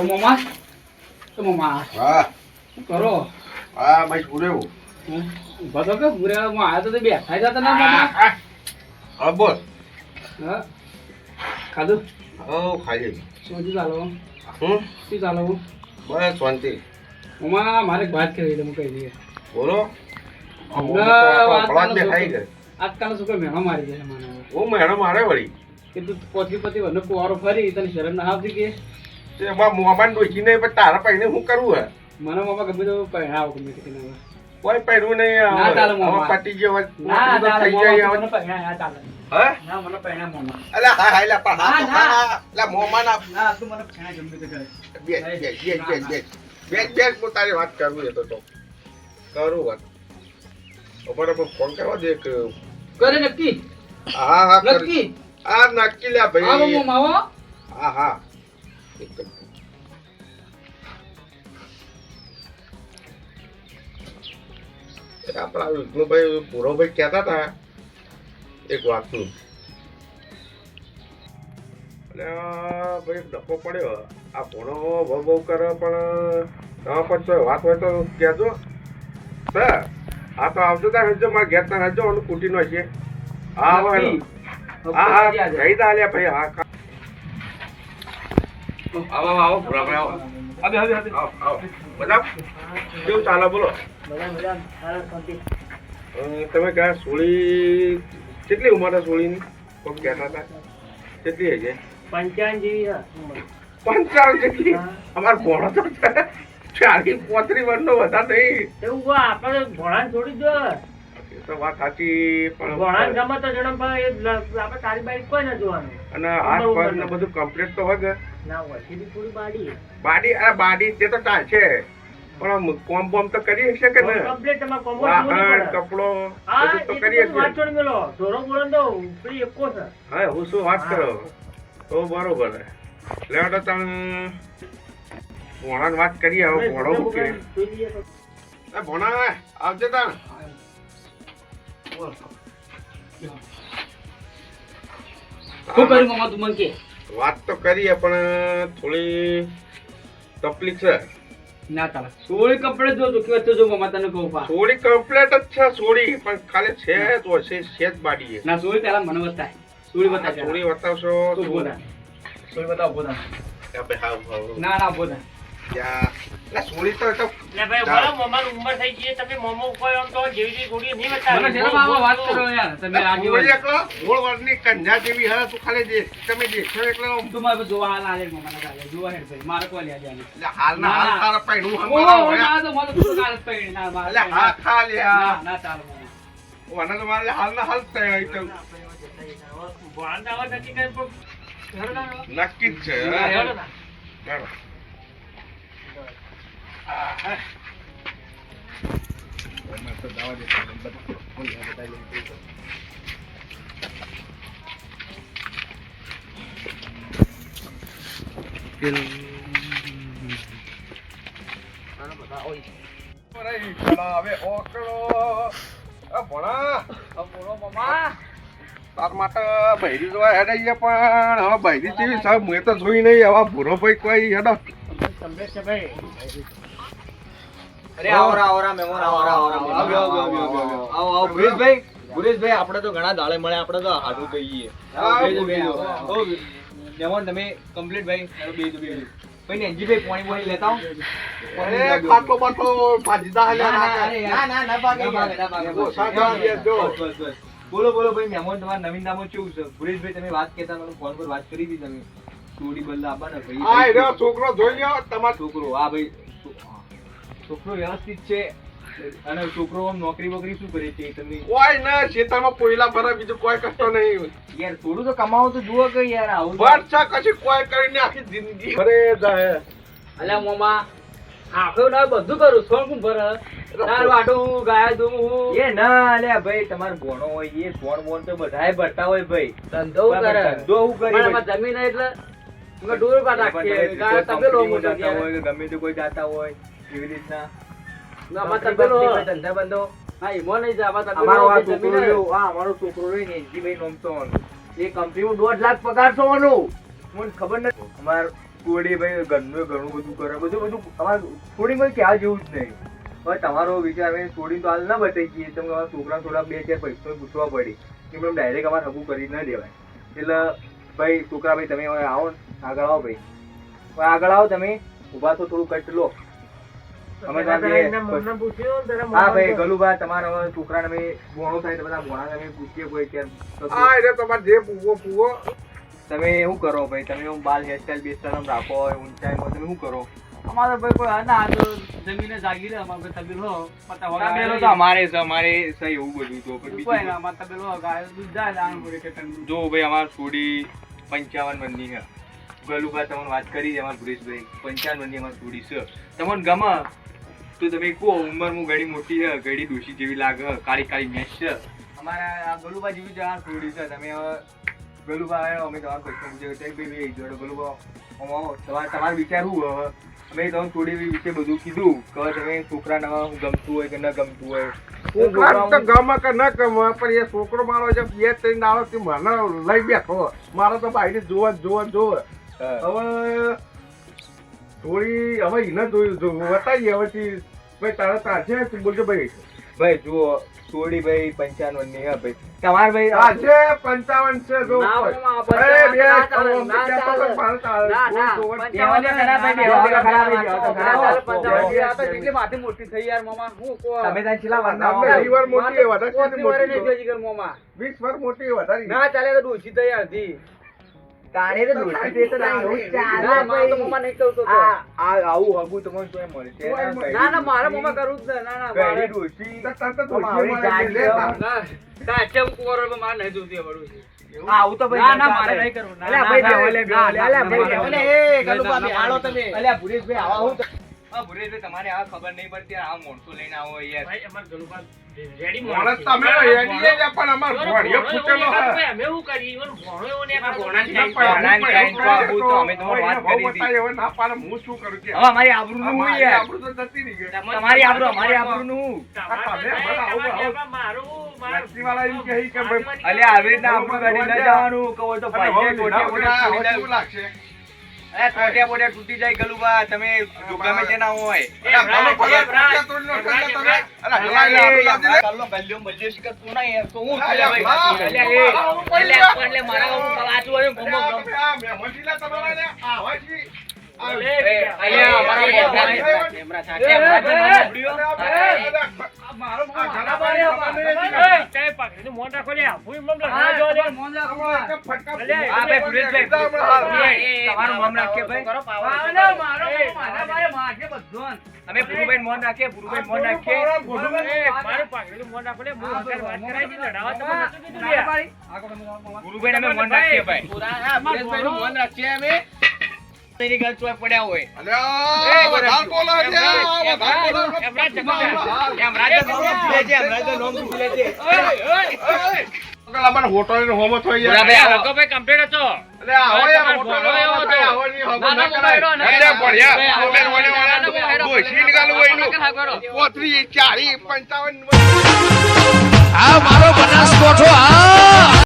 તો મામા તો મામા હા શું કરો? હા ભાઈ પૂરેવું? ઊભા તો કે ભૂરેમાં આવ્યા તો બેઠા જ હતા ના મામા હા. બોલ. હા. ખાધું? હો ખાઈ શું ચાલો. હમ? શું ચાલો? બસ શાંતિ. મામા મારે એક વાત કરી તમે કહી દઈએ. બોલો. આજકાલ શું કોઈ મેણો મારી જાય મને. હું મેડમ મારે વળી. કે તું પોથી પોથી વનો કુવારો ફરી તને શરમ ના આવતી કે? એમાં મોમાં ડોસી નહીં પણ તારા પૈને શું કરવું હે મને મોમાં ગમે તો પહેરાવો ગમે તે કરીને કોઈ પહેરવું નહીં ના ચાલે મોમાં પટી હોય ના ચાલે થઈ જાય મને ના ચાલે હે ના મને પહેરા મોમાં અલા હા હા લા ના, ના. હા લા મોમાં ના ના તું મને પહેરા ગમે તે કરે બે બે બે બે બે બે બે હું તારી વાત કરું એ તો તો કરું વાત અમારે પણ ફોન કરવા દે કે કરે નક્કી હા હા નક્કી આ નક્કી લે ભાઈ મામા આવો હા હા જ. આપણા વિષ્ણુભાઈ પૂરોભાઈ કહેતા હતા એક વાતનું. અને ભાઈ ડખો પડ્યો. આ ભણો બહુ બહુ કરે પણ તમે પણ વાત હોય તો કહેજો. સર હા તો આવજો ત્યાં હજો મારા ઘેર ત્યાં હજો અને કુટી નો છે હા નક્કી. હા હા કહી દા ભાઈ હા. આવો આવો, આવો આવો હવે હવે આવો. આવો બધા કેવું ચાલે બોલો? તમે કયા સોળી કેટલી ઉંમર છે સોળીની? કોક કહેતા હતા. કેટલી હશે પંચાયત જેવી પંચાવન જેટલી. અમાર ભણો તો છે. પોત્રી વર્ષનો વધારે નહીં. એવું આપણે ભોણા છોડી દો. તો વાત સાચી પણ ગમે તો જણમ પણ એ લ- આપણે તારી બારી કોઈ ના જોવાનું. અને હાથ પગ ને બધું કમ્પ્લીટ તો હોય ના હોય થોડી બાડી બાડી આ બાડી તે તો ટાળ છે. પણ કોમ બોમ તો કરી શકે ને? કમ્પ્લીટ તમારે કોમો કપડો હા બધું તો તો કરીએ વાત છોડી મેલો. ઢોરો બોલો તો ઉપરી એકો છે. હા હું શું વાત કરો? તો બરોબર. તમે ભોણાની વાત કરીએ હવે ભોણો મૂકીએ ભોણા આવજે તાણ. શું કર્યું મામા તું મને કે? વાત તો કરીએ પણ થોડી તકલીફ છે. ના તારા. સોળી કપડે જો તો કેવા જો મામા તને કહું પા. થોડી કમ્પ્લેટ જ છે સોડી પણ ખાલી છે તો છે છે જ બાડી ના સોળી પેલા મને બતાય. સોળી બતાય થોડી બતાવશો તું બોલા. સોળી બતાવ બોલા. ના ના બોલા. ત્યાં તો તો ભાઈ બોલો મોમાની ઉંમર થઈ ગઈ તમે મોમો કોઈ આમ તો જેવી જેવી ગોળીઓ નહીં મને બતાવી. શરમ વાત કરો યાર. તમે આગળ સોડી એકલો? ગોળ વર્ષની કન્યા જેવી હે તું ખાલી દેખ તમે દેખો એટલે તું મારે જોવા હાલ આલે મામા ના જોવા હેડ ભાઈ મારે કોઈ લ્યા જાને એટલે હાલના ના, હાલ ના. તારા પૈણું ઓ ના તો મને તું ગાલ પડી ના મારે એટલે હા ખા લ્યા. ના ના ચાલ મને તો મારે હાલ તૈયારી તો ભોળાને તો. આવા નક્કી કરે પણ નક્કી જ છે ના, હે? હેડો. ચાલો. અરે, ચાલો હવે ઓકળો. આ ભણા, આ બોલો મામા તાર માટે બૈરી જોવા હેડાઈએ પણ હવે બૈરી કેવી છે મેં તો જોઈ નહીં હવે ભૂરો ભાઈ કોઈ હેડો કમ્પ્લીટ છે ભાઈ અરે આવો રા, આવો રા, મહેમાન, આવો રા, આવો રા, આવો, આવો, આવો, આવો, આવો. આવો, આવો, ભુરેશભાઈ, ભુરેશભાઈ, આપણે તો ઘણા દાડે મળે આપણે તો હાડું કહીએ તમે કમ્પ્લીટ ભાઈ બેજો, બેજો. ભાઈ નેનજીભાઈ, પાણી બાણી લેતા અરે ખાટલો બાટલો ભાજીદા હાલ્યા ના, ના ના, કરે. ના, ના, ના ભાગે, ના ભાગે, ના ભાગે, ના બસ, ભાગે. બસ, બસ, જો. બસ, બસ. બોલો બોલો ભાઈ મહેમાન તમારા નવીન નામો કેવું છે ભુરેશભાઈ તમે વાત કહેતા ફોન પર વાત કરી હતી તમે ચોરી બદલા આપવા ને ભાઈ. આ એનો છોકરો જોઈ લ્યો તમારે છોકરો આ ભાઈ છોકરો વ્યવસ્થિત છે. અને છોકરો આમ નોકરી વોકરી શું કરે છે તમે કોઈ ના ખેતરમાં પોઈલા ભરા બીજું કોઈ કશો નહીં યાર થોડું તો કમાવો તો જુઓ કે યાર આવું વર્ષા કશી કોઈ કરીને આખી જિંદગી ભરે જાય. અલ્યા મોમા આખો ના બધું કરું સોન કું ભર? તાર વાટું ગાય દઉં હું. એ ના અલ્યા ભાઈ તમારે ભણો હોય એ ફોન બોન તો બધાય ભરતા હોય ભાઈ. ધંધો કરે. ધંધો હું કરી એમાં જમીન એટલે પણ રાખીએ તમે મોટો જાતા હોય કે ગમે તે કોઈ જાતા હોય એવી રીતના? ધંધા બંધો હા એમો નહીં જાય અમારો આ છોકરો આ અમારો છોકરો રહ્યો ને એનજીભાઈ નામ તો આનું. એ કંપનીમાં દોઢ લાખ પગાર છો મને ખબર નથી. અમાર કોડી ભાઈ ઘરનું ઘણું બધું કરે. બધું બધું તમારે થોડી કોઈ ક્યાં જેવું જ નહીં. હવે તમારો વિચાર અમે થોડી તો હાલ ના બતાવી જઈએ તમે અમારા છોકરા થોડા બે ચાર પૈસા પૂછવા પડી. કે ડાયરેક્ટ અમારે હગું કરી ન દેવાય. એટલે ભાઈ છોકરા ભાઈ તમે હવે આવો ને. આગળ આવો ભાઈ. આગળ આવો તમે. ઊભા તો થોડું કટ લો. અમે પેલા ત્યાં એમના બે- મમ્મીને પૂછ્યું, પેલા હા ભાઈ મમ્મી તમારા છોકરાને અમે ભોણો થાય તો બધા ભોણા અમે પૂછીએ કોઈ કે હા એટલે તમારે જે પૂવો પૂવો તમે શું કરો ભાઈ? તમે આમ બાલ હેરસ્ટાઈલ બેસ્ટાઈલ રાખો ઊંચાઈમાં તમે શું કરો? અમારે ભાઈ કોઈ ના તો જમીને અમારે કોઈ તબેલો તબેલો તો અમારે છે અમારે છે એવું બધું તો પણ કોઈ ના, અમારે તબેલો ગાય દૂધ જાય દાણ પૂરી કે જો ભાઈ અમાર છોડી પંચાવન મંદિર છે. ગલુભા તમને વાત કરી છે અમારા સુરેશભાઈ પંચાવન મનની અમાર છે. તમને ગમે તો તમે કહો, ઉંમર હું ઘડી મોટી છે ઘડી દોશી જેવી લાગે, કાળી કાળી મેચ છે. અમારા આ ગલુભા જેવી જ આ સોડી છે. તમે ગલુભા આવ્યો અમે તમારા પ્રશ્ન પૂછ્યો ભાઈ ભાઈ જોડે ગલુબા. તમારે તમારે વિચારવું હવે. અમે તમને થોડી વિશે બધું કીધું કે તમે છોકરાને ગમતું હોય કે ન ગમતું હોય. ગમે કે ન ગમે, પણ એ છોકરો મારો બે ત્રણ દાડો મને બેઠો મારો તો ભાઈને જોવા જોવા જોવે. હવે થોડી હવે એને જોયું જોયું બતાવીએ હવે ભાઈ તારા તાજે તું બોલજો ભાઈ. ભાઈ જુઓ સોળી ભાઈ પંચાવનની હા ભાઈ. તમાર ભાઈ આ આજે પંચાવન છે જો અરે, બે ના ચાલે, તો ના, કેટલી માથી વાર ના, ના તો. તો એવું ચાલે તો. નહીં. આ આવું હગું તમને મારે મામા કરવું જ. ના ના. તો મળે, ના સાચે હું પણ મારે નહીં જોતી આ આવું તો ભાઈ ના, ના, મારે નહીં કરવું. ના, ભાઈ, એ, તમે. અલ્યા આવા હું તો- હા, ભુરેશભાઈ, તમારે આ ખબર નહીં પડતી આ મોણસો લઈને આવો યાર ભાઈ, અમારે ગલુબા રેડી માણસ તમે રેડીએ જ પણ અમાર ભોળિયો ફૂટેલો હે. અમે શું કરીએ? એનો ભોણો ને આ ભોણાની આપણે ટાઈમ પણ ભોળાની હું તો આવું તો વાત કરી હતી. હવે ના પાડે, હું શું કરું કે હવે અમારી આબરૂ નું અમારી યાર? આબરૂ તો જતી રહી ગઈ. તમારી આબરૂ અમારી આબરૂ. નું તમે બધા આવું મારું મારું વાળા એમ કહે કે ભાઈ અલ્યા આવી રીતના આબરૂ કાઢી ન જવાનું કહો તો તૂટી કેવું જાય. લાગશે? અલ્યા ટોટિયા બોટિયા તૂટી જાય ગલુબા તમે ગમે તે ના હોય મારા રાખો લે. ભૂઈ મમલો હા, જો લે. રાખો. ફટકા ભાઈ, ના, મારો મારા મારે. અમે પુરુભાઈ મોન રાખીએ પુરુભાઈ મોન મારું રાખો લે. હું અત્યારે વાત કરાવી હતી, લડાવવા તમે નતું કીધું? લે. ગુરુભાઈ અમે મોન રાખીએ ભાઈ. મોન રાખીએ અમે? એની ગલ ચોય પડ્યા હોય. અલ્યા, વધારે બોલો છે, બોલો. નોમ ભૂલે છે નોમ ભૂલે છે. હોટલ હોમો થઈ ભાઈ. ભાઈ કમ્પ્લીટ હતો. આવો યાર, હોટલ હોમો. આવો હોમો ના, કરાય. અરે હોય. ના આ મારો બનાસકોઠો આ